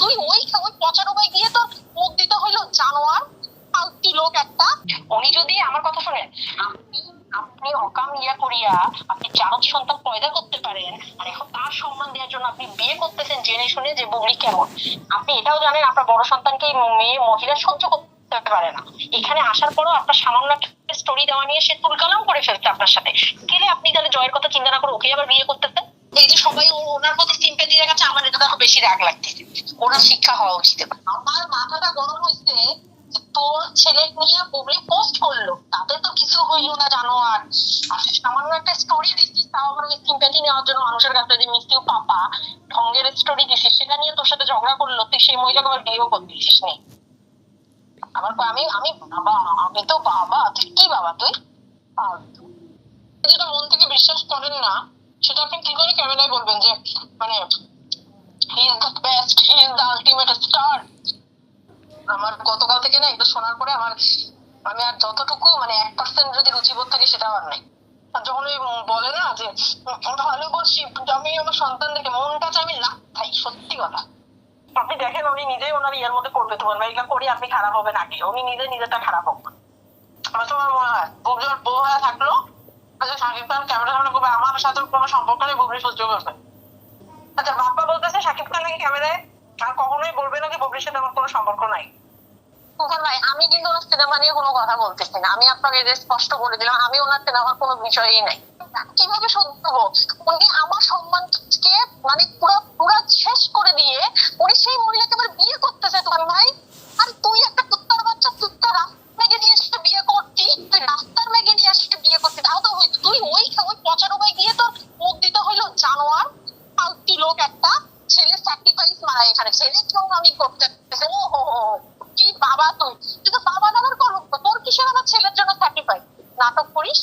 তুই ওই ওই পচানব্বই গিয়ে তোর মুখ দিতে হইল জানোয়ার ফালতু লোক একটা। উনি যদি আমার কথা শোনেন আপনি আপনি অকাম ইয়া করিয়া আপনি জারদ সন্তান পয়দা করতে পারেন আর এখন তার সম্মান দেওয়ার জন্য আপনি বিয়ে করতেছেন জেনে শুনে যে বগলি কেমন। আপনি এটাও জানেন আপনার বড় সন্তানকে মেয়ে মহিলা সহ্য করতে পারে না। এখানে আসার পরও আপনার সামান্য স্টোরি দেওয়া নিয়ে সে তুলকালাম করে ফেলছে আপনার সাথে। গেলে আপনি তাহলে জয়ের কথা চিন্তা না করে ওকে আবার বিয়ে করতেছেন? এই যে সবাই ওনার প্রতি সিম্পাথি দেখাচ্ছে আমার এটা দেখো বেশি রাগ লাগতেছে ওনার শিক্ষা হওয়া উচিত আমার মাথাটা গরম হইছে যে তোর ছেলে নিয়ে বুবলি পোস্ট করল, তাতে তো কিছু হইল না জানো আর। সামান্য একটা স্টোরি দিচ্ছিস তাও আমার ওই সিম্পাথি নেওয়ার জন্য মানুষের কাছে যে মিষ্টিও পাপা ঢঙ্গের স্টোরি দিছিস সেটা নিয়ে তোর সাথে ঝগড়া করল, তুই সেই মহিলাকে আবার বিয়েও করতেছিস নি। আমার আমি আমি বাবা, আমি তো বাবা, তুই কি বাবা তুই? যেটা মন থেকে বিশ্বাস করেন না, সেটা আপনি কি করে ক্যামেরায় বলবেন যে মানে he is the best he is ultimate star আমার গতকাল থেকে না, এটা শোনার পরে আমার, আমি আর যতটুকু মানে এক পার্সেন্ট যদি রুচিবোধ থাকে, সেটা আর নাই। যখন ওই বলে না যে ভালোবাসি আমি আমার সন্তানদেরকে মনটা চাই আমি লাথাই সত্যি কথা। আপনি দেখেন, উনি নিজেই ওনার ইয়ের মধ্যে করবে তোমার বা এটা করি, আপনি খারাপ হবেন আগে। উনি নিজে, নিজেরটা খারাপ হোক। আমার তোমার মনে হয় বুবলির বউ হয়ে থাকল আচ্ছা শাকিব খান ক্যামেরা সামনে করবে আমার সাথে কোনো সম্পর্ক নেই, বুবলি সহ্য করবে। আচ্ছা বাপ্পা বলতেছে শাকিব খান নাকি ক্যামেরায়? আর কখনোই বলবে না যে বুবলির সাথে আমার কোনো সম্পর্ক নাই। ভাই, আমি কিন্তু ওনার সিনেমা নিয়ে কোনো কথা বলতেছি না। আমি আপনাকে যে স্পষ্ট করে দিলাম, আমি ওনার সিনেমার কোনো বিষয়ই নাই। কীভাবে উনি আমার সম্মানকে মানে পুরো পুরো শেষ করে দিয়ে উনি সেই মহিলাকে আবার বিয়ে করতেছে তোমার ভাই। আর তুই একটা কুত্তার বাচ্চা কুত্তা মেঘে নিয়ে এসে বিয়ে করতি। তুই রাস্তার মেঘে নিয়ে এসে বিয়ে করতি। তাও তো হইতো। তুই ওই ওই পচানব্বই গিয়ে তোর মুখ দিতে হইল জানোয়ার, ফালতু লোক একটা। ছেলে স্যাক্রিফাইস মারা এখানে। ছেলের জন্য আমি করতে ও হো। কি বাবা তুই? তুই তো বাবা নামের করুক তোর কিসের আবার ছেলের জন্য স্যাক্রিফাইস নাটক করিস?